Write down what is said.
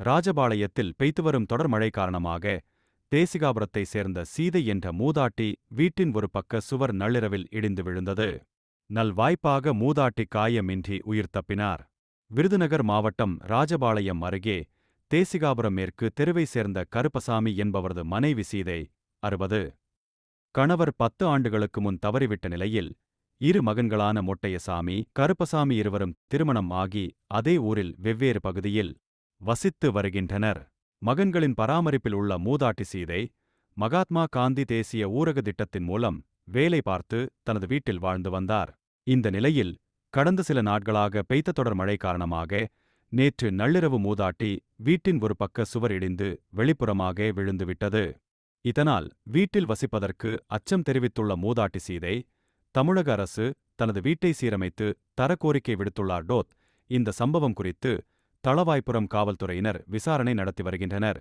ராஜபாளையத்தில் பெய்து வரும் தொடர் மழை காரணமாக தேசிகாபுரத்தை சேர்ந்த சீதை என்ற மூதாட்டி வீட்டின் ஒரு பக்க சுவர் நள்ளிரவில் இடிந்து விழுந்தது. நல்வாய்ப்பாக மூதாட்டி காயமின்றி உயிர் தப்பினார். விருதுநகர் மாவட்டம் ராஜபாளையம் அருகே தேசிகாபுரம் மேற்கு தெருவை சேர்ந்த கருப்பசாமி என்பவரது மனைவி சீதை அறுபது. கணவர் பத்து ஆண்டுகளுக்கு முன் தவறிவிட்ட நிலையில் இரு மகன்களான மொட்டையசாமி கருப்பசாமி இருவரும் திருமணம் ஆகி அதே ஊரில் வெவ்வேறு பகுதியில் வசித்து வருகின்றனர். மகன்களின் பராமரிப்பில் உள்ள மூதாட்டி சீதை மகாத்மா காந்தி தேசிய ஊரக திட்டத்தின் மூலம் வேலை பார்த்து தனது வீட்டில் வாழ்ந்து வந்தார். இந்த நிலையில் கடந்த சில நாட்களாக பெய்த தொடர் மழை காரணமாக நேற்று நள்ளிரவு மூதாட்டி வீட்டின் ஒரு பக்க சுவர் இடிந்து வெளிப்புறமாக விழுந்துவிட்டது. இதனால் வீட்டில் வசிப்பதற்கு அச்சம் தெரிவித்துள்ள மூதாட்டி சீதை தமிழக அரசு தனது வீட்டை சீரமைத்து தரக்கோரிக்கை விடுத்துள்ளார் டோத். இந்த சம்பவம் குறித்து தளவாய்ப்புறம் காவல்துறையினர் விசாரணை நடத்தி வருகின்றனர்.